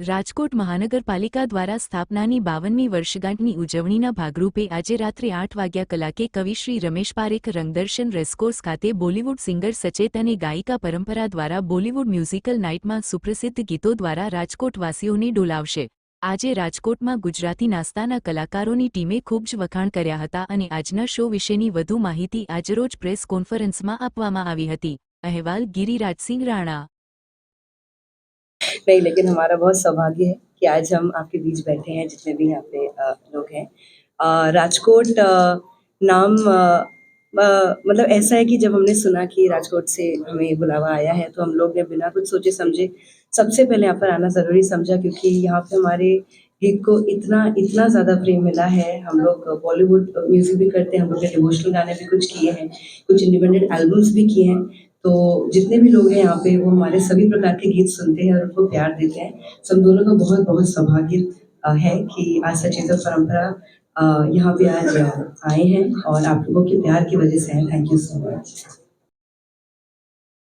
રાજકોટ મહાનગરપાલિકા દ્વારા સ્થાપનાની બાવનમી વર્ષગાંઠની ઉજવણીના ભાગરૂપે આજે રાત્રે આઠ વાગ્યા કલાકે કવિશ્રી રમેશ પારેખ રંગદર્શન રેસકોર્સ ખાતે બોલિવૂડ સિંગર સચેત અને ગાયિકા પરંપરા દ્વારા બોલિવૂડ મ્યુઝિકલ નાઇટમાં સુપ્રસિદ્ધ ગીતો દ્વારા રાજકોટવાસીઓને ડોલાવશે. આજે રાજકોટમાં ગુજરાતી નાસ્તાના કલાકારોની ટીમે ખૂબ જ વખાણ કર્યા હતા અને આજના શો વિશેની વધુ માહિતી આજરોજ પ્રેસ કોન્ફરન્સમાં આપવામાં આવી હતી. અહેવાલ ગિરિરાજસિંહ રાણા. नहीं, लेकिन हमारा बहुत सौभाग्य है कि आज हम आपके बीच बैठे हैं, जितने भी यहाँ पे लोग हैं। राजकोट नाम मतलब ऐसा है कि जब हमने सुना कि राजकोट से हमें बुलावा आया है तो हम लोग ने बिना कुछ सोचे समझे सबसे पहले यहाँ पर आना ज़रूरी समझा, क्योंकि यहाँ पे हमारे गीत को इतना इतना ज़्यादा प्रेम मिला है। हम लोग बॉलीवुड म्यूज़िक भी करते हैं, हम लोग ने डिवोशनल गाने भी कुछ किए हैं, कुछ इंडिपेंडेंट एल्बम्स भी किए हैं। तो जितने भी लोग हैं यहाँ पे, वो हमारे सभी प्रकार के गीत सुनते हैं और उनको प्यार देते हैं। हम दोनों का बहुत बहुत सौभाग्य है कि आज सचेतन परंपरा यहाँ पे आज आए हैं और आप लोगों के प्यार की वजह से हैं। Thank you so much